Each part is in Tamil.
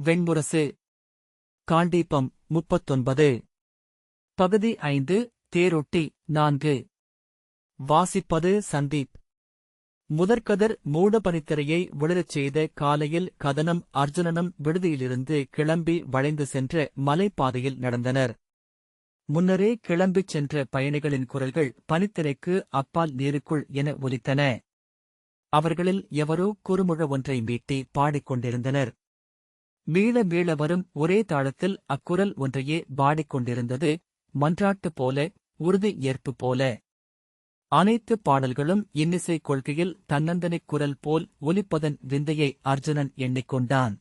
வெண்முரசு. காண்டீபம் முப்பத்தொன்பது. பகுதி ஐந்து தேரொட்டி நான்கு. வாசிப்பது சந்தீப். முதற்கதர் மூடபனித்திரையை விழறச் செய்த காலையில் கதனம் அர்ஜுனனும் விடுதியிலிருந்து கிளம்பி வளைந்து சென்ற மலைப்பாதையில் நடந்தனர். முன்னரே கிளம்பிச் சென்ற பயணிகளின் குரல்கள் பனித்திரைக்கு அப்பால் நீருக்குள் என ஒலித்தன. அவர்களில் எவரோ குறுமுழ ஒன்றை மீட்டி பாடிக்கொண்டிருந்தனர் மீள மீள வரும் ஒரே தாளத்தில் அக்குரல் ஒன்றையே பாடிக்கொண்டிருந்தது மன்றாட்டு போல உறுதி ஏற்பு போல. அனைத்து பாடல்களும் இன்னிசை கொள்கையில் தன்னந்தனிக் குரல் போல் ஒலிப்பதன் விந்தையை அர்ஜுனன் எண்ணிக்கொண்டான்.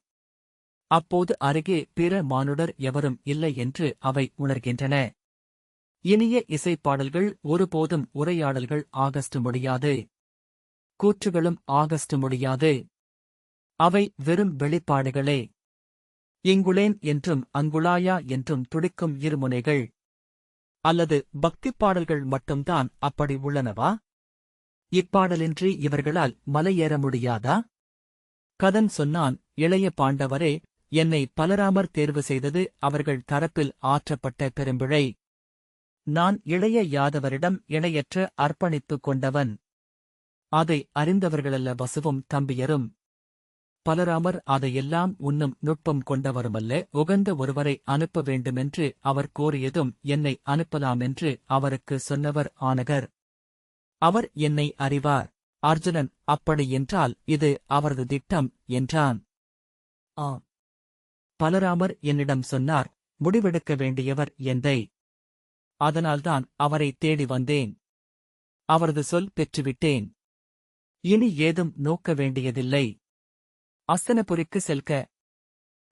அப்போது அருகே பிற மானுடர் எவரும் இல்லை என்று அவை உணர்கின்றன. இனிய இசைப்பாடல்கள் ஒருபோதும் உரையாடல்கள் ஆகஸ்ட் முடியாது. கூற்றுகளும் ஆகஸ்ட் முடியாது. அவை வெறும் வெளிப்பாடுகளே. இங்குளேன் என்றும் அங்குளாயா என்றும் துடிக்கும் இருமுனைகள். அல்லது பக்திப் பாடல்கள் மட்டும்தான் அப்படி உள்ளனவா? இப்பாடலின்றி இவர்களால் மலையேற முடியாதா? கதன் சொன்னான் இளைய பாண்டவரே என்னை பலராமர் தேர்வு செய்தது அவர்கள் தரப்பில் ஆற்றப்பட்ட பெரும்பிழை. நான் இளைய யாதவரிடம் இணையற்ற அர்ப்பணித்துக் கொண்டவன். அதை அறிந்தவர்களல்ல வசுவும் தம்பியரும். பலராமர் அதையெல்லாம் உன்னும் நுட்பம் கொண்டவருமல்ல. உகந்த ஒருவரை அனுப்ப வேண்டுமென்று அவர் கோரியதும் என்னை அனுப்பலாமென்று அவருக்கு சொன்னவர் ஆனகர். அவர் என்னை அறிவார். அர்ஜுனன் அப்படி என்றால் இது அவரது திட்டம் என்றான். ஆம். பலராமர் என்னிடம் சொன்னார் முடிவெடுக்க வேண்டியவர் எந்தை அதனால்தான் அவரை தேடி வந்தேன். அவரது சொல் பெற்றுவிட்டேன். இனி ஏதும் நோக்க வேண்டியதில்லை. அஸ்தனபுரிக்கு செல்க.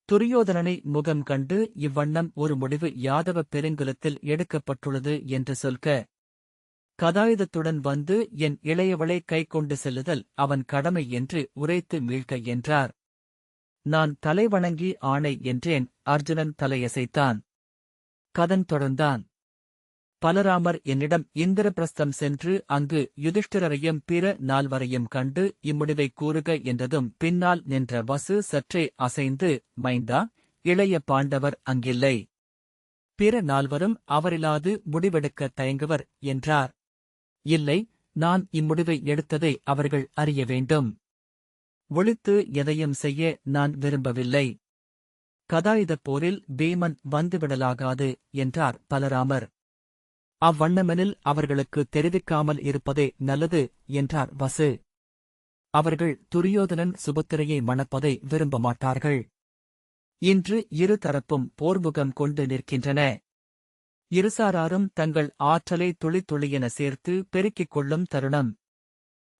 துரியோதனனை முகம் கண்டு இவ்வண்ணம் ஒரு முடிவு யாதவ பெருங்குலத்தில் எடுக்கப்பட்டுள்ளது என்று சொல்க. கதாயுதத்துடன் வந்து என் இளையவளை கைக்கொண்டு செல்லுதல் அவன் கடமை என்று உரைத்து மீழ்க என்றார். நான் தலைவணங்கி ஆணை என்றேன் அர்ஜுனன் தலையசைத்தான். கதன் தொடர்ந்தான். பலராமர் என்னிடம் இந்திரபிரஸ்தம் சென்று அங்கு யுதிஷ்டிரரையும் பிற நால்வரையும் கண்டு இம்முடிவை கூறுக என்றதும் பின்னால் நின்ற வசு சற்றே அசைந்து மைந்தா இளைய பாண்டவர் அங்கில்லை. பிற நால்வரும் அவரில்லாது முடிவெடுக்க தயங்குவர் என்றார். இல்லை நான் இம்முடிவை எடுத்ததை அவர்கள் அறிய வேண்டும். ஒழித்து எதையும் செய்ய நான் விரும்பவில்லை. கதாயுதப் போரில் பீமன் வந்துவிடலாகாது என்றார் பலராமர். அவ்வண்ணமெனில் அவர்களுக்கு தெரிவிக்காமல் இருப்பதே நல்லது என்றார் வசு. அவர்கள் துரியோதனன் சுபத்திரையை மணப்பதை விரும்ப மாட்டார்கள் இன்று இரு தரப்பும் போர்முகம் கொண்டு நிற்கின்றன. இருசாராரும் தங்கள் ஆற்றலை துளி துளியென சேர்த்து பெருக்கிக் கொள்ளும் தருணம்.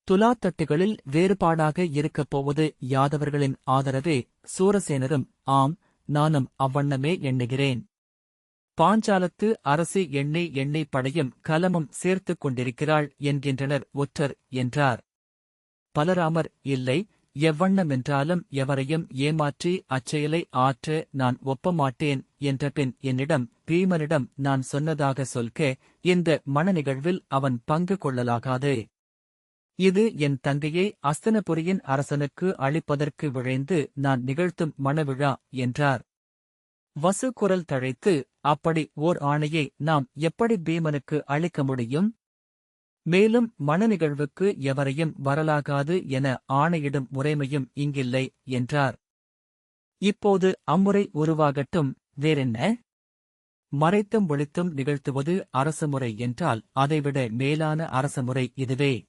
துலாத்தட்டுகளில் வேறுபாடாக இருக்கப் போவது யாதவர்களின் ஆதரவே சூரசேனரும் ஆம் நானும் அவ்வண்ணமே எண்ணுகிறேன். பாஞ்சாலத்து அரசு எண்ணெய் எண்ணெய் படையும் கலமும் சேர்த்துக் கொண்டிருக்கிறாள் என்கின்றனர் ஒற்றர் என்றார். பலராமர் இல்லை எவ்வண்ணமென்றாலும் எவரையும் ஏமாற்றி அச்செயலை ஆற்ற நான் ஒப்பமாட்டேன் என்ற பின் என்னிடம் பீமனிடம் நான் சொன்னதாக சொல்க இந்த மனநிகழ்வில் அவன் பங்கு கொள்ளலாகாது. இது என் தங்கையை அஸ்தனபுரியின் அரசனுக்கு அளிப்பதற்கு விழைந்து நான் நிகழ்த்தும் மணவிழா என்றார். வசு குரல் தழைத்து அப்படி ஓர் ஆணையை நாம் எப்படி பீமனுக்கு அளிக்க முடியும்? மேலும் மனநிகழ்வுக்கு எவரையும் வரலாகாது என ஆணையிடும் முறைமையும் இங்கில்லை என்றார். இப்போது அம்முறை உருவாகட்டும் வேறென்ன? மறைத்தும் ஒழித்தும் நிகழ்த்துவது அரசமுறை என்றால் அதைவிட மேலான அரசமுறை இதுவே.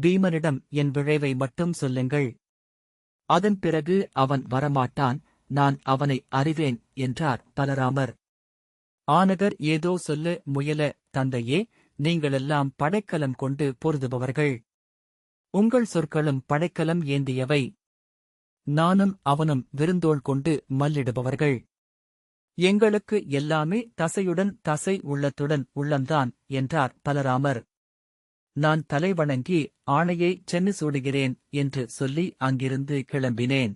பீமனிடம் என் விழைவை மட்டும் சொல்லுங்கள். அதன் பிறகு அவன் வரமாட்டான் நான் அவனை அறிவேன் என்றார் பலராமர். ஆனகர் ஏதோ சொல்ல முயல தந்தையே நீங்களெல்லாம் படைக்கலம் கொண்டு பொருதுபவர்கள் உங்கள் சொற்களும் படைக்கலம் ஏந்தியவை. நானும் அவனும் விருந்தோள் கொண்டு மல்லிடுபவர்கள். எங்களுக்கு எல்லாமே தசையுடன் தசை உள்ளத்துடன் உள்ளம்தான் என்றார் பலராமர். நான் தலைவணங்கி ஆணையை சென்னு சூடுகிறேன் என்று சொல்லி அங்கிருந்து கிளம்பினேன்.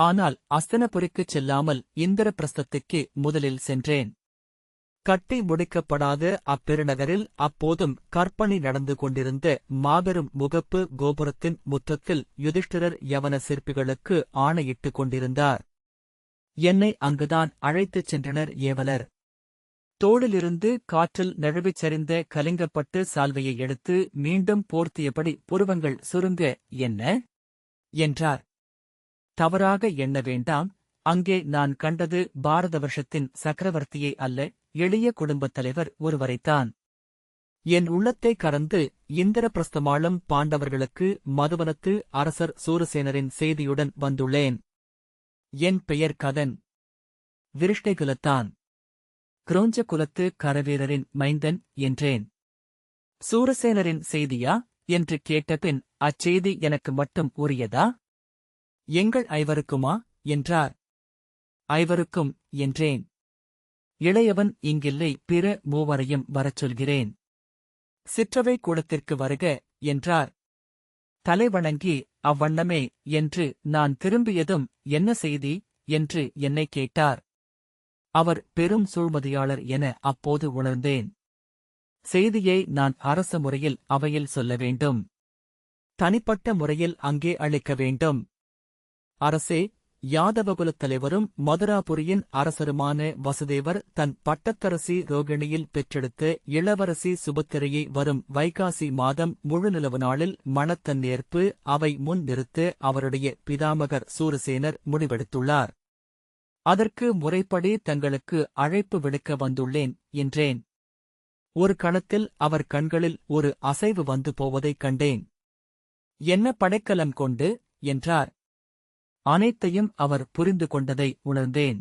ஆனால் அஸ்தனபுரிக்குச் செல்லாமல் இந்திரபிரஸ்தத்துக்கு முதலில் சென்றேன். கட்டி முடிக்கப்படாத அப்பெருநகரில் அப்போதும் கற்பணி நடந்து கொண்டிருந்த மாபெரும் முகப்பு கோபுரத்தின் முத்தத்தில் யுதிஷ்டிரர் யவன சிற்பிகளுக்கு ஆணையிட்டுக் கொண்டிருந்தார். என்னை அங்குதான் அழைத்துச் சென்றனர் ஏவலர். தோளிலிருந்து காற்றில் நழுவிச் சரிந்த கலிங்கப்பட்டு சால்வையை எடுத்து மீண்டும் போர்த்தியபடி புருவங்கள் சுருங்க என்ன என்றார். தவறாக எண்ண வேண்டாம். அங்கே நான் கண்டது பாரத வருஷத்தின் சக்கரவர்த்தியை அல்ல எளிய குடும்பத் தலைவர் ஒருவரைத்தான். என் உள்ளத்தை கறந்து இந்திரபிரஸ்தமாளம் பாண்டவர்களுக்கு மதுவனத்து அரசர் சூரசேனரின் செய்தியுடன் வந்துள்ளேன். என் பெயர் கதன். விருஷ்டைகுலத்தான் குரோஞ்ச குலத்து கரவீரரின் மைந்தன் என்றேன். சூரசேனரின் செய்தியா? என்று கேட்டபின் அச்செய்தி எனக்கு மட்டும் உரியதா? எங்கள் ஐவருக்குமா? என்றார். ஐவருக்கும் என்றேன். இளையவன் இங்கில்லை பிற மூவரையும் வரச் சொல்கிறேன் சிற்றவை கூடத்திற்கு வருக என்றார். தலைவணங்கி அவ்வண்ணமே என்று நான் திரும்பியதும் என்ன செய்தி? என்று என்னை கேட்டார். அவர் பெரும் சூழ்மதியாளர் என அப்போது உணர்ந்தேன். செய்தியை நான் அரச முறையில் அவையில் சொல்ல வேண்டும். தனிப்பட்ட முறையில் அங்கே அளிக்க வேண்டும். அரசே யாதவகுலத் தலைவரும் மதுராபுரியின் அரசருமான வசுதேவர் தன் பட்டத்தரசி ரோகிணியில் பெற்றெடுத்த இளவரசி சுபத்திரையை வரும் வைகாசி மாதம் முழுநிலவு நாளில் மணத்தன் நேர்ப்பு அவை முன் நிறுத்த அவருடைய பிதாமகர் சூரசேனர் முடிவெடுத்துள்ளார். அதற்கு முறைப்படி தங்களுக்கு அழைப்பு விடுக்க வந்துள்ளேன் என்றேன். ஒரு கணத்தில் அவர் கண்களில் ஒரு அசைவு வந்து போவதைக் கண்டேன். என்ன படைக்கலம் கொண்டு? என்றார். அனைத்தையும் அவர் புரிந்து கொண்டதை உணர்ந்தேன்.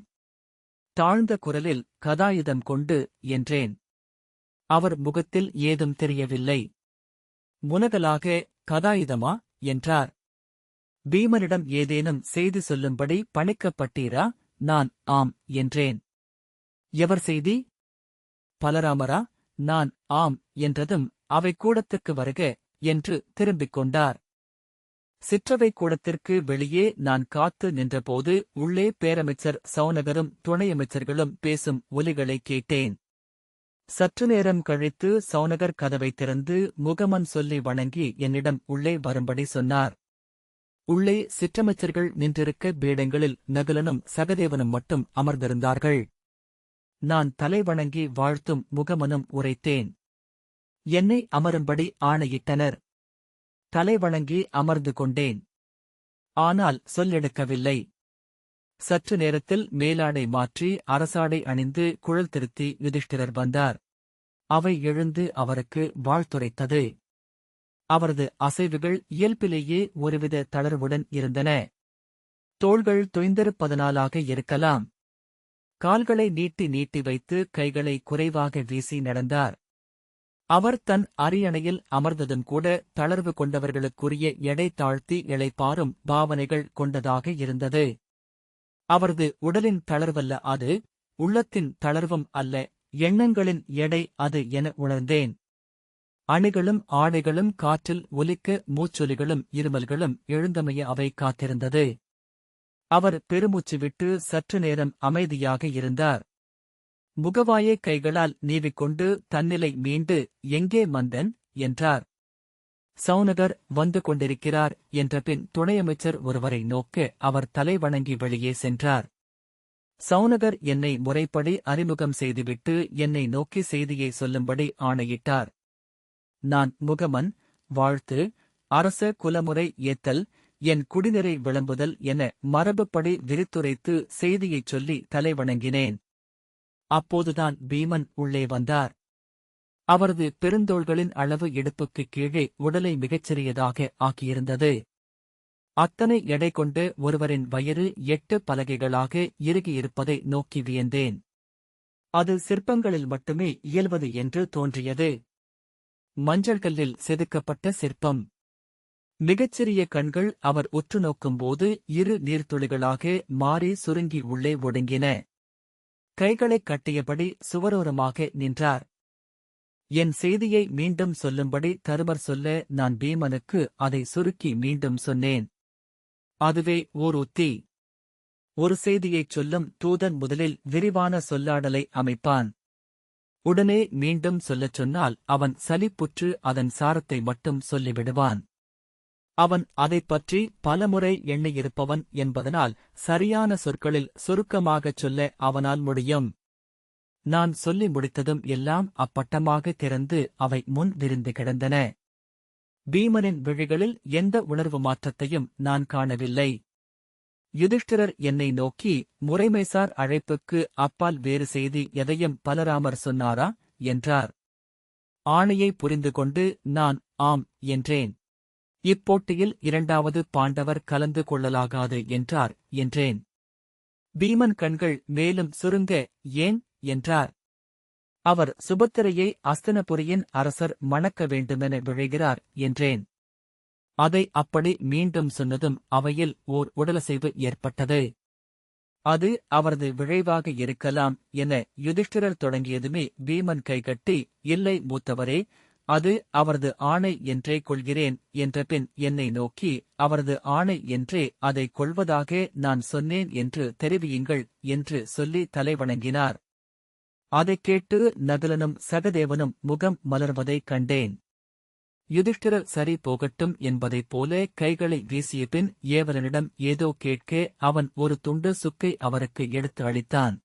தாழ்ந்த குரலில் கதாயுதம் கொண்டு என்றேன். அவர் முகத்தில் ஏதும் தெரியவில்லை. முனகலாக கதாயுதமா? என்றார். பீமனிடம் ஏதேனும் செய்தி சொல்லும்படி பணிக்கப்பட்டீரா? நான் ஆம் என்றேன். எவர் செய்தி? பலராமரா? நான் ஆம் என்றதும் அவை கூடத்துக்கு வருக என்று திரும்பிக் கொண்டார். சிற்றவை கூடத்திற்கு வெளியே நான் காத்து நின்றபோது உள்ளே பேரமைச்சர் சௌனகரும் துணையமைச்சர்களும் பேசும் ஒலிகளை கேட்டேன். சற்று நேரம் கழித்து சௌனகர் கதவை திறந்து முகமன் சொல்லி வணங்கி என்னிடம் உள்ளே வரும்படி சொன்னார். உள்ளே சிற்றமைச்சர்கள் நின்றிருக்க பீடங்களில் நகுலனும் சகதேவனும் மட்டும் அமர்ந்திருந்தார்கள். நான் தலை வணங்கி வாழ்த்தும் முகமனும் உரைத்தேன். என்னை அமரும்படி ஆணையிட்டனர். தலை வணங்கி அமர்ந்து கொண்டேன். ஆனால் சொல்லெடுக்கவில்லை. சற்று நேரத்தில் மேலாடை மாற்றி அரசாடை அணிந்து குழல் திருத்தி யுதிஷ்டிரர் வந்தார். அவை எழுந்து அவருக்கு வாழ்த்துரைத்தது அவரது அசைவுகள் இயல்பிலேயே ஒருவித தளர்வுடன் இருந்தன. தோள்கள் தொய்ந்திருப்பதனாலாக இருக்கலாம். கால்களை நீட்டி நீட்டி வைத்து கைகளை குறைவாக வீசி நடந்தார். அவர் தன் அரியணையில் அமர்ந்ததும் கூட தளர்வு கொண்டவர்களுக்குரிய எடை தாழ்த்தி இழைப்பாரும் பாவனைகள் கொண்டதாக இருந்தது. அவரது உடலின் தளர்வல்ல அது உள்ளத்தின் தளர்வும் அல்ல எண்ணங்களின் எடை அது என உணர்ந்தேன். அணிகளும் ஆடைகளும் காற்றில் ஒலிக்க மூச்சொலிகளும் இருமல்களும் எழுந்தமைய அவை காத்திருந்தது. அவர் பெருமூச்சு விட்டு சற்று நேரம் அமைதியாக இருந்தார். முகவாயை கைகளால் நீவிக்கொண்டு தன்னிலை மீண்டு எங்கே மந்தன்? என்றார். சௌனகர் வந்து கொண்டிருக்கிறார் என்றபின் துணையமைச்சர் ஒருவரை நோக்க அவர் தலை வணங்கி வெளியே சென்றார். சௌனகர் என்னை முறைப்படி அறிமுகம் செய்துவிட்டு என்னை நோக்கி செய்தியை சொல்லும்படி ஆணையிட்டார். நான் முகமன் வாழ்த்து அரச குலமுறை ஏத்தல் என் குடிநிறை விளம்புதல் என மரபுப்படி விரித்துரைத்து செய்தியைச் சொல்லி தலைவணங்கினேன் அப்போதுதான் பீமன் உள்ளே வந்தார். அவரது பெருந்தோள்களின் அளவு இடுப்புக்கு கீழே உடலை மிகச்சிறியதாக ஆக்கியிருந்தது. அத்தனை எடை கொண்டு ஒருவரின் வயிறு எட்டு பலகைகளாக இறுகியிருப்பதை நோக்கி வியந்தேன். அது சிற்பங்களில் மட்டுமே இயல்வது என்று தோன்றியது. மஞ்சள் கல்லில் செதுக்கப்பட்ட சிற்பம். மிகச்சிறிய கண்கள் அவர் உற்று நோக்கும்போது இரு நீர்த்துளிகளாக மாறி சுருங்கி உள்ளே ஒடுங்கின. கைகளைக் கட்டியபடி சுவரோரமாக நின்றார். என் செய்தியை மீண்டும் சொல்லும்படி தருமர் சொல்ல நான் பீமனுக்கு அதை சுருக்கி மீண்டும் சொன்னேன். அதுவே ஓர் உத்தி. ஒரு செய்தியைச் சொல்லும் தூதன் முதலில் விரிவான சொல்லாடலை அமைப்பான். உடனே மீண்டும் சொல்லச் சொன்னால் அவன் சலிப்புற்று அதன் சாரத்தை மட்டும் சொல்லிவிடுவான். அவன் அதைப் பற்றி பலமுறை எண்ணியிருப்பவன் என்பதனால் சரியான சொற்களில் சுருக்கமாகச் சொல்ல அவனால் முடியும். நான் சொல்லி முடித்ததும் எல்லாம் அப்பட்டமாக திறந்து அவை முன் விரிந்து கிடந்தன. பீமனின் விழிகளில் எந்த உணர்வு மாற்றத்தையும் நான் காணவில்லை. யுதிஷ்டிரர் என்னை நோக்கி முறைமைசார் அழைப்புக்கு அப்பால் வேறு செய்தி எதையும் பலராமர் சொன்னாரா? என்றார். ஆணையை புரிந்து கொண்டு நான் ஆம் என்றேன். இப்போட்டியில் இரண்டாவது பாண்டவர் கலந்து கொள்ளலாகாது என்றார் என்றேன். பீமன் கண்கள் மேலும் சுருங்க ஏன்? என்றார். அவர் சுபத்திரையை அஸ்தனபுரியின் அரசர் மணக்க வேண்டுமென விழைகிறார் என்றேன். அதை அப்படி மீண்டும் சொன்னதும் அவையில் ஓர் உடலசைவு ஏற்பட்டது. அது அவரது விழைவாக இருக்கலாம் என யுதிஷ்டிரர் தொடங்கியதுமே பீமன் கைகட்டி இல்லை மூத்தவரே அது அவரது ஆணை என்றே கொள்கிறேன் என்ற பின் என்னை நோக்கி அவரது ஆணை என்றே அதை கொள்வதாக நான் சொன்னேன் என்று தெரிவியுங்கள் என்று சொல்லி தலைவணங்கினார். அதைக் கேட்டு நகுலனும் சகதேவனும் முகம் மலர்வதைக் கண்டேன். யுதிஷ்டிரர் சரி போகட்டும் என்பதைப் போல கைகளை வீசிய பின் ஏவலனிடம் ஏதோ கேட்க அவன் ஒரு துண்டு சுக்கை அவருக்கு எடுத்து அளித்தான்.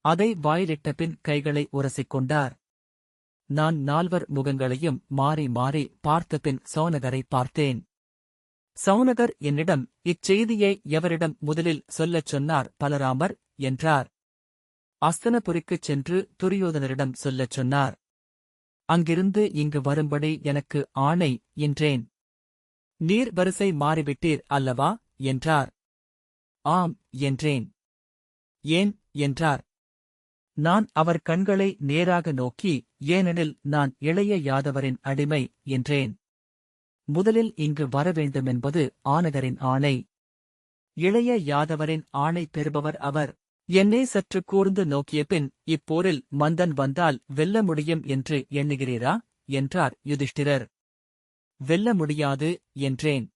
அதை வாயிலிட்ட பின் கைகளை உரசிக் கொண்டார். நான் நால்வர் முகங்களையும் மாறி மாறி பார்த்த பின் சௌனகரை பார்த்தேன். சௌனகர் என்னிடம் இச்செய்தியை எவரிடம் முதலில் சொல்லச் சொன்னார் பலராமர்? என்றார். அஸ்தனபுரிக்குச் சென்று துரியோதனரிடம் சொல்லச் சொன்னார். அங்கிருந்து இங்கு வரும்படி எனக்கு ஆணை என்றேன். நீர் வரிசை மாறிவிட்டீர் அல்லவா? என்றார். ஆம் என்றேன். ஏன்? என்றார். நான் அவர் கண்களை நேராக நோக்கி ஏனெனில் நான் இளைய யாதவரின் அடிமை என்றேன். முதலில் இங்கு வரவேண்டுமென்பது ஆனகரின் ஆணை. இளைய யாதவரின் ஆணை பெறுபவர் அவர். என்னை சற்று கூர்ந்து நோக்கிய பின் இப்போரில் மந்தன் வந்தால் வெல்ல முடியும் என்று எண்ணுகிறீரா? என்றார் யுதிஷ்டிரர். வெல்ல முடியாது என்றேன்.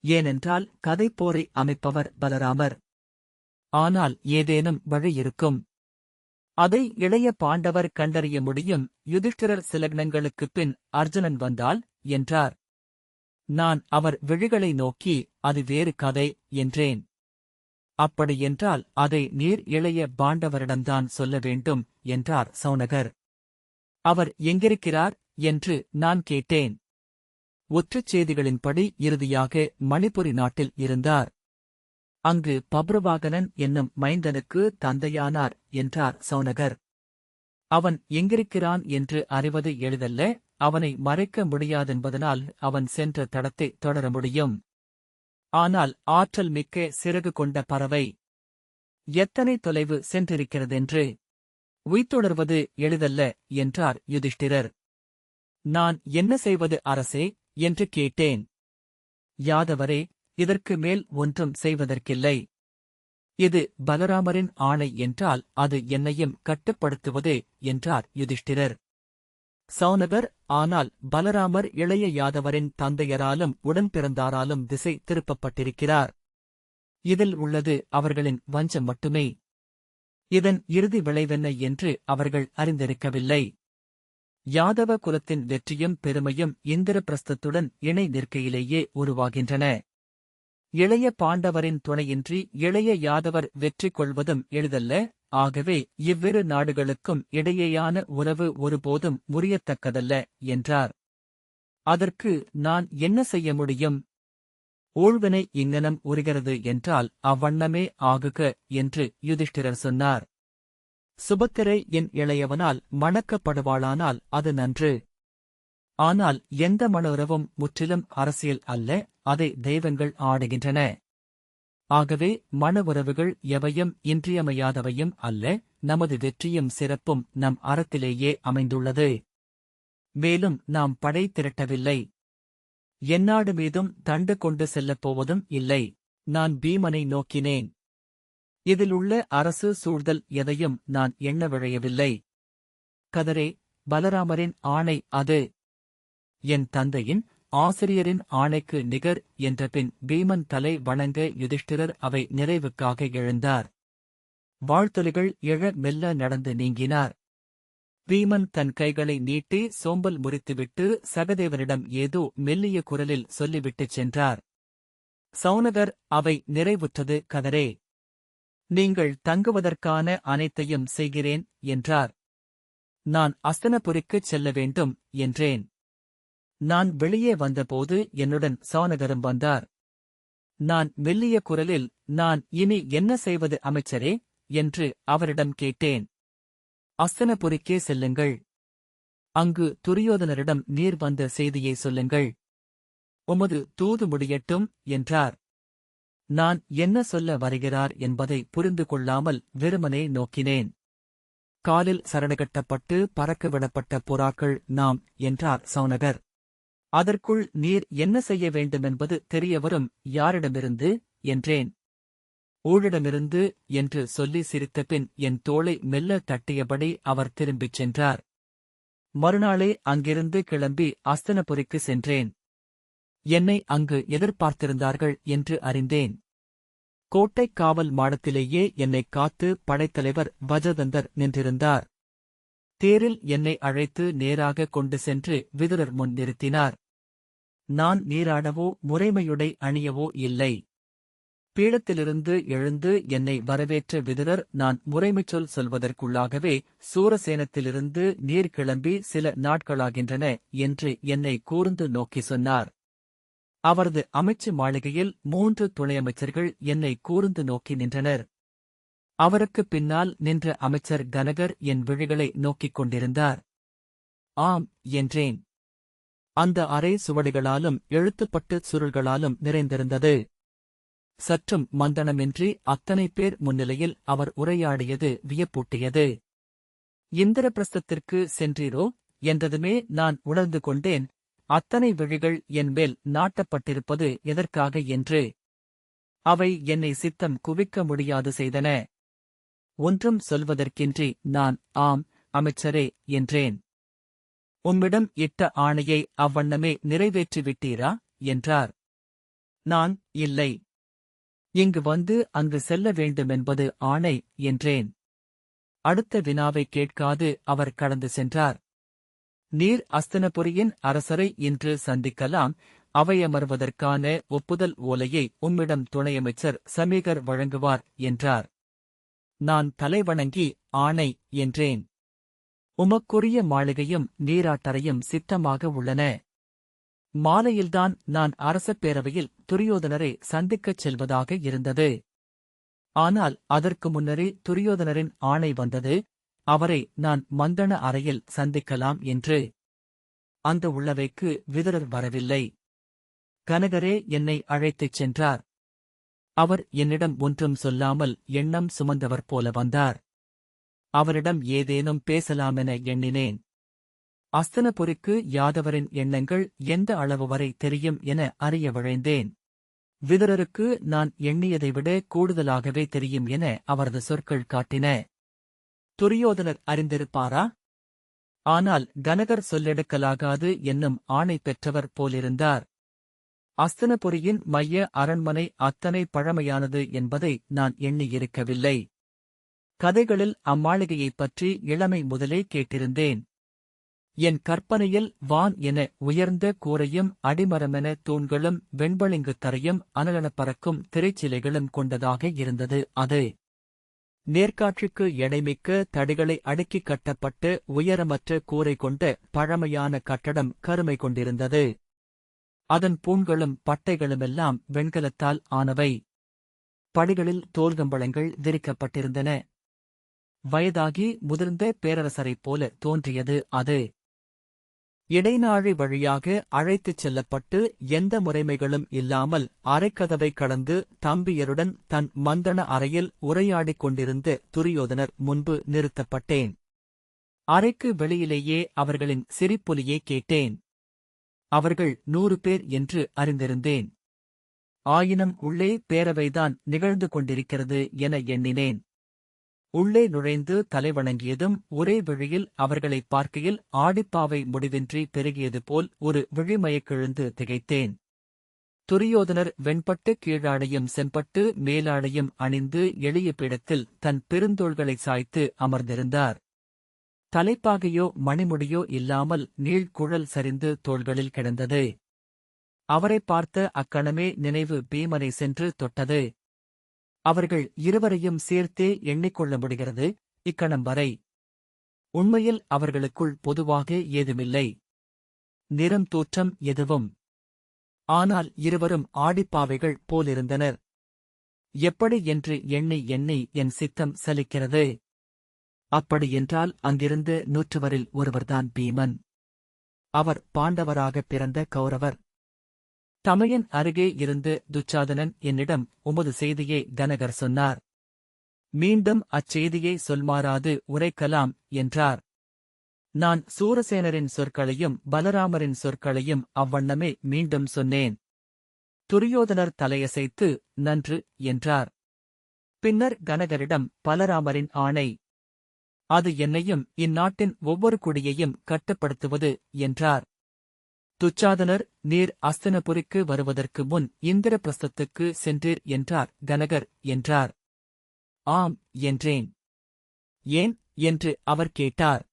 ஏனென்றால் கதைப்போரை அமைப்பவர் பலராமர். ஆனால் ஏதேனும் வழி இருக்கும். அதை இளைய பாண்டவர் கண்டறிய முடியும். யுதிஷ்டிரர் சிலக்னங்களுக்குப் பின் அர்ஜுனன் வந்தால் என்றார். நான் அவர் விழிகளை நோக்கி அது வேறு கதை என்றேன். அப்படியென்றால் அதை நீர் இளைய பாண்டவரிடம்தான் சொல்ல வேண்டும் என்றார் சௌனகர். அவர் எங்கிருக்கிறார் என்று நான் கேட்டேன். ஒற்றுச் செய்திகளின்படி இறுதியாக மணிப்புரி நாட்டில் இருந்தார். அங்கு பப்ரவாகனன் என்னும் மைந்தனுக்கு தந்தையானார் என்றார் சௌனகர். அவன் எங்கிருக்கிறான் என்று அறிவது எளிதல்ல அவனை மறைக்க முடியாதென்பதனால் அவன் சென்ற தடத்தை தொடர முடியும். ஆனால் ஆற்றல் மிக்க சிறகு கொண்ட பறவை. எத்தனை தொலைவு சென்றிருக்கிறதென்று. உய்த்தொடர்வது எளிதல்ல என்றார் யுதிஷ்டிரர். நான் என்ன செய்வது அரசே என்று கேட்டேன். யாதவரே இதற்கு மேல் ஒன்றும் செய்வதற்கில்லை. இது பலராமரின் ஆணை என்றால் அது என்னையும் கட்டுப்படுத்துவது என்றார் யுதிஷ்டிரர். சௌனகர் ஆனால் பலராமர் இளைய யாதவரின் தந்தையராலும் உடன் பிறந்தாராலும் திசை திருப்பப்பட்டிருக்கிறார். இதில் உள்ளது அவர்களின் வஞ்சம் மட்டுமே. இதன் இறுதி விளைவென்ன என்று அவர்கள் அறிந்திருக்கவில்லை. யாதவ குலத்தின் வெற்றியும் பெருமையும் இந்திரபிரஸ்தத்துடன் இணை நிற்கையிலேயே உருவாகின்றன. இளைய பாண்டவரின் துணையின்றி இளைய யாதவர் வெற்றி கொள்வதும் எளிதல்ல. ஆகவே இவ்விரு நாடுகளுக்கும் இடையேயான உறவு ஒருபோதும் முறியத்தக்கதல்ல என்றார். அதற்கு நான் என்ன செய்ய முடியும்? ஊழ்வினை இங்ஙனம் உரிகிறது என்றால் அவ்வண்ணமே ஆகுக என்று யுதிஷ்டிரர் சொன்னார். சுபத்திரை என் இளையவனால் மணக்கப்படுவாளானால் அது நன்று. ஆனால் எந்த மன உறவும் முற்றிலும் அரசியல் அல்ல அதை தெய்வங்கள் ஆடுகின்றன. ஆகவே மன உறவுகள் எவையும் இன்றியமையாதவையும் அல்ல நமது வெற்றியும் சிறப்பும் நம் அறத்திலேயே அமைந்துள்ளது. மேலும் நாம் படை திரட்டவில்லை. எந்நாடு மீதும் தண்டு கொண்டு செல்லப் போவதும் இல்லை. நான் பீமனை நோக்கினேன். இதிலுள்ள அரசு சூழ்தல் எதையும் நான் எண்ண விழையவில்லை கதரே பலராமரின் ஆணை அது. என் தந்தையின் ஆசிரியரின் ஆணைக்கு நிகர் என்ற பின் பீமன் தலை வணங்க யுதிஷ்டிரர் அவை நிறைவுக்காக எழுந்தார். வாழ்த்தொலிகள் எழ மெல்ல நடந்து நீங்கினார். வீமன் தன் கைகளை நீட்டி சோம்பல் முறித்துவிட்டு சகதேவனிடம் ஏதோ மெல்லிய குரலில் சொல்லிவிட்டுச் சென்றார். சௌனகர் அவை நிறைவுற்றது கதரே நீங்கள் தங்குவதற்கான அனைத்தையும் செய்கிறேன் என்றார். நான் அஸ்தனபுரிக்குச் செல்ல வேண்டும் என்றேன். நான் வெளியே வந்தபோது என்னுடன் சௌனகரும் வந்தார். நான் மெல்லிய குரலில் நான் இனி என்ன செய்வது அமைச்சரே? என்று அவரிடம் கேட்டேன். அஸ்தனபுரிக்கே செல்லுங்கள். அங்கு துரியோதனரிடம் நீர் வந்த செய்தியை சொல்லுங்கள். உமது தூது முடியட்டும் என்றார். நான் என்ன சொல்ல வருகிறார் என்பதை புரிந்து கொள்ளாமல் வெறுமனே நோக்கினேன். காலில் சரணகட்டப்பட்டு பறக்க விடப்பட்ட புறாக்கள் நாம் என்றார் சௌனகர் அதற்குள் நீர் என்ன செய்ய வேண்டுமென்பது தெரியவரும் யாரிடமிருந்து? என்றேன். ஊழிடமிருந்து என்று சொல்லி சிரித்தபின் என் தோளை மெல்ல தட்டியபடி அவர் திரும்பிச் சென்றார். மறுநாளே அங்கிருந்து கிளம்பி அஸ்தனபுரிக்கு சென்றேன். என்னை அங்கு எதிர்பார்த்திருந்தார்கள் என்று அறிந்தேன். கோட்டைக் காவல் மாடத்திலேயே என்னைக் காத்து படைத்தலைவர் வஜதந்தர் நின்றிருந்தார். தேரில் என்னை அழைத்து நேராக கொண்டு சென்று விதுரர் முன் நிறுத்தினார். நான் நீராடவோ முறைமையுடை அணியவோ இல்லை. பீடத்திலிருந்து எழுந்து என்னை வரவேற்ற விதுரர் நான் முறைமைச்சொல் சொல்வதற்குள்ளாகவே சூரசேனத்திலிருந்து நீர் கிளம்பி சில நாட்களாகின்றன என்று என்னை கூர்ந்து நோக்கி சொன்னார். அவரது அமைச்சு மாளிகையில் மூன்று துணையமைச்சர்கள் என்னை கூர்ந்து நோக்கி நின்றனர். அவருக்குப் பின்னால் நின்ற அமைச்சர் கனகர் என் விழிகளை நோக்கிக் கொண்டிருந்தார். ஆம் என்றேன். அந்த அறை சுவடிகளாலும் எழுத்துப்பட்டு சுருள்களாலும் நிறைந்திருந்தது. சற்றும் மந்தனமின்றி அத்தனை பேர் முன்னிலையில் அவர் உரையாடியது வியப்பூட்டியது. இந்திரபிரஸ்தத்திற்கு சென்றீரோ? என்றதுமே நான் உணர்ந்து கொண்டேன். அத்தனை விழிகள் என் மேல் நாட்டப்பட்டிருப்பது எதற்காக என்று. அவை என்னை சித்தம் குவிக்க முடியாது செய்தன. ஒன்றும் சொல்வதற்கின்றி நான் ஆம் அமைச்சரே என்றேன். உம்மிடம் இட்ட ஆணையை அவ்வண்ணமே நிறைவேற்றிவிட்டீரா? என்றார். நான் இல்லை. இங்கு வந்து அங்கு செல்ல வேண்டுமென்பது ஆணை என்றேன். அடுத்த வினாவை கேட்காது அவர் கடந்து சென்றார். நீர் அஸ்தனபுரியின் அரசரை இன்று சந்திக்கலாம். அவையமர்வதற்கான ஒப்புதல் ஓலையை உம்மிடம் துணையமைச்சர் சமீகர் வழங்குவார் என்றார். நான் தலைவணங்கி ஆணை என்றேன். உமக்குரிய மாளிகையும் நீராட்டறையும் சித்தமாக உள்ளன. மாலையில்தான் நான் அரசப் பேரவையில் துரியோதனரை சந்திக்கச் செல்வதாக இருந்தது. ஆனால் அதற்கு முன்னரே துரியோதனரின் ஆணை வந்தது. அவரை நான் மந்தன அறையில் சந்திக்கலாம் என்று. அந்த உள்ளவைக்கு விதரர் வரவில்லை. கனகரே என்னை அழைத்துச் சென்றார். அவர் என்னிடம் ஒன்றும் சொல்லாமல் எண்ணம் சுமந்தவர் போல வந்தார். அவரிடம் ஏதேனும் பேசலாமென எண்ணினேன். அஸ்தனபுரிக்கு யாதவரின் எண்ணங்கள் எந்த அளவு வரை தெரியும் என அறிய விழைந்தேன். விதுரருக்கு நான் எண்ணியதை விட கூடுதலாகவே தெரியும் என அவரது சொற்கள் காட்டின. துரியோதனர் அறிந்திருப்பாரா? ஆனால் கனகர் சொல்லெடுக்கலாகாது என்னும் ஆணை பெற்றவர் போலிருந்தார். அஸ்தனபுரியின் மைய அரண்மனை அத்தனை பழமையானது என்பதை நான் எண்ணியிருக்கவில்லை. கதைகளில் அம்மாளிகையைப் பற்றி இளமை முதலே கேட்டிருந்தேன். என் கற்பனையில் வான் என உயர்ந்த கூரையும் அடிமரமென தூண்களும் வெண்பளிங்கு தரையும் அனலன பறக்கும் திரைச்சிலைகளும் கொண்டதாக இருந்தது அது. நேர்காட்சிக்கு எடைமிக்க தடிகளை அடுக்கிக் கட்டப்பட்டு உயரமற்ற கூரை கொண்ட பழமையான கட்டடம் கருமை கொண்டிருந்தது. அதன் பூண்களும் பட்டைகளுமெல்லாம் வெண்கலத்தால் ஆனவை. படிகளில் தோல்கம்பளங்கள் விரிக்கப்பட்டிருந்தன. வயதாகி முதிர்ந்த பேரரசரைப் போல தோன்றியது அது. இடைநாழி வழியாக அழைத்துச் செல்லப்பட்டு எந்த முறைமைகளும் இல்லாமல் அரைக்கதவை கடந்து தம்பியருடன் தன் மந்தன அறையில் உரையாடிக் கொண்டிருந்த துரியோதனர் முன்பு நிறுத்தப்பட்டேன். அறைக்கு வெளியிலேயே அவர்களின் சிரிப்பொலியே கேட்டேன். அவர்கள் நூறு பேர் என்று அறிந்திருந்தேன். ஆயினும் உள்ளே பேரவைதான் நிகழ்ந்து கொண்டிருக்கிறது என எண்ணினேன். உள்ளே நுழைந்து தலைவணங்கியதும் ஒரே விழியில் அவர்களைப் பார்க்கையில் ஆடிப்பாவை முடிவின்றி பெருகியது போல் ஒரு விழிமயக்கிழுந்து திகைத்தேன். துரியோதனர் வெண்பட்டு கீழாடையும் செம்பட்டு மேலாடையும் அணிந்து எளிய பீடத்தில் தன் பெருந்தோள்களை சாய்த்து அமர்ந்திருந்தார். தலைப்பாகையோ மணிமுடியோ இல்லாமல் நீழ்குழல் சரிந்து தோள்களில் கிடந்தது. அவரை பார்த்த அக்கணமே நினைவு பீமனை சென்று தொட்டது. அவர்கள் இருவரையும் சேர்த்தே எண்ணிக்கொள்ள முடிகிறது இக்கணம் வரை உண்மையில் அவர்களுக்குள் பொதுவாக ஏதுமில்லை. நிறம் தோற்றம் எதுவும். ஆனால் இருவரும் ஆடிப்பாவைகள் போலிருந்தனர். எப்படி என்று எண்ணி எண்ணி என் சித்தம் சலிக்கிறது. அப்படியென்றால் அங்கிருந்து நூற்றுவரில் ஒருவர்தான் பீமன். அவர் பாண்டவராகப் பிறந்த கௌரவர். தமையன் அருகே இருந்து துச்சாதனன் என்னிடம் உமது செய்தியை கனகர் சொன்னார். மீண்டும் அச்செய்தியை சொல்மாறாது உரைக்கலாம் என்றார். நான் சூரசேனரின் சொற்களையும் பலராமரின் சொற்களையும் அவ்வண்ணமே மீண்டும் சொன்னேன். துரியோதனர் தலையசைத்து நன்று என்றார். பின்னர் கனகரிடம் பலராமரின் ஆணை. அது என்னையும் இந்நாட்டின் ஒவ்வொரு குடியையும் கட்டுப்படுத்துவது என்றார். துச்சாதனர் நீர் அஸ்தனபுரிக்கு வருவதற்கு முன் இந்திரபிரஸ்தத்துக்கு சென்றீர் என்றார் கனகர் என்றார். ஆம் என்றேன். ஏன்? என்று அவர் கேட்டார்.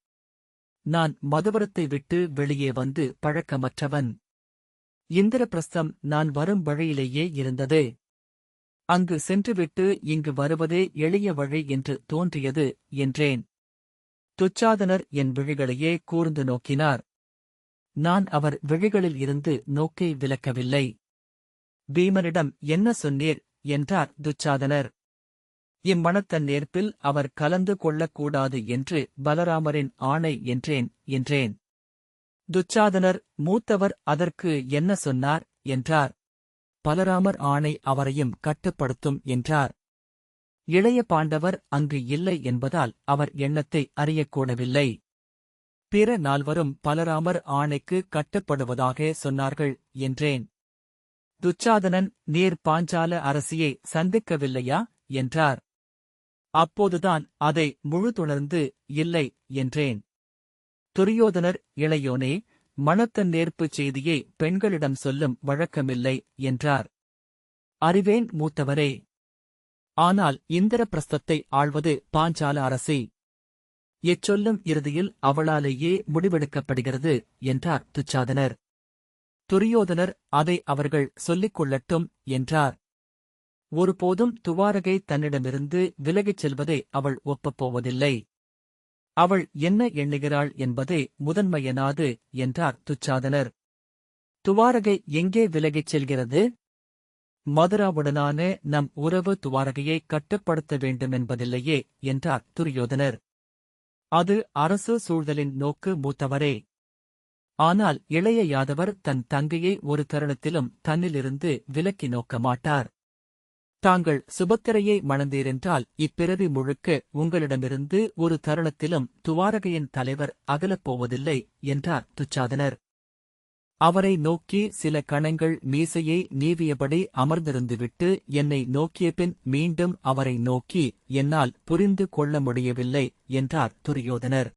நான் மதுவரத்தை விட்டு வெளியே வந்து பழக்கமற்றவன். இந்திரபிரஸ்தம் நான் வரும் வழியிலேயே இருந்தது. அங்கு சென்றுவிட்டு இங்கு வருவதே எளிய வழி என்று தோன்றியது என்றேன். துச்சாதனர் என் விழிகளையே கூர்ந்து நோக்கினார். நான் அவர் விழிகளில் இருந்து நோக்கை விலக்கவில்லை. பீமனிடம் என்ன சொன்னீர்? என்றார் துச்சாதனர். இம்மணத்தன் நேர்ப்பில் அவர் கலந்து கொள்ளக்கூடாது என்று பலராமரின் ஆணை என்றேன் என்றேன். துச்சாதனர் மூத்தவர் அதற்கு என்ன சொன்னார்? என்றார். பலராமர் ஆணை அவரையும் கட்டுப்படுத்தும் என்றார். இளைய பாண்டவர் அங்கு இல்லை என்பதால் அவர் எண்ணத்தை அறியக்கூடவில்லை பிற நால்வரும் பலராமர் ஆணைக்கு கட்டப்படுவதாக சொன்னார்கள் என்றேன். துச்சாதனன் நீர் பாஞ்சால அரசியை சந்திக்கவில்லையா? என்றார். அப்போதுதான் அதை முழுதுணர்ந்து இல்லை என்றேன். துரியோதனர் இளையோனே மணத்தன் நேர்ப்புச் செய்தியை பெண்களிடம் சொல்லும் வழக்கமில்லை என்றார். அறிவேன் மூத்தவரே. ஆனால் இந்திரபிரஸ்தத்தை ஆள்வது பாஞ்சால அரசி. எச்சொல்லும் இறுதியில் அவளாலேயே முடிவெடுக்கப்படுகிறது என்றார் துச்சாதனர். துரியோதனர் அதை அவர்கள் சொல்லிக் கொள்ளட்டும் என்றார். ஒருபோதும் துவாரகை தன்னிடமிருந்து விலகிச் செல்வதை அவள் ஒப்பப்போவதில்லை அவள் என்ன எண்ணுகிறாள் என்பதே முதன்மையனாது என்றார் துச்சாதனர். துவாரகை எங்கே விலகிச் செல்கிறது? மதுராவுடனான நம் உறவு துவாரகையை கட்டுப்படுத்த வேண்டுமென்பதில்லையே என்றார் துரியோதனர். அது அரசு சூழ்தலின் நோக்கு மூத்தவரே. ஆனால் இளைய யாதவர் தன் தங்கையை ஒரு தருணத்திலும் தன்னிலிருந்து விலக்கி நோக்க மாட்டார். தாங்கள் சுபத்திரையை மணந்தீரென்றால் இப்பிறவி முழுக்க உங்களிடமிருந்து ஒரு தருணத்திலும் துவாரகையின் தலைவர் அகலப் போவதில்லை என்றார் துச்சாதனர். அவரை நோக்கி சில கணங்கள் மீசையை நீவியபடி அமர்ந்திருந்துவிட்டு என்னை நோக்கிய பின் மீண்டும் அவரை நோக்கி என்னால் புரிந்து கொள்ள முடியவில்லை என்றார் துரியோதனர்.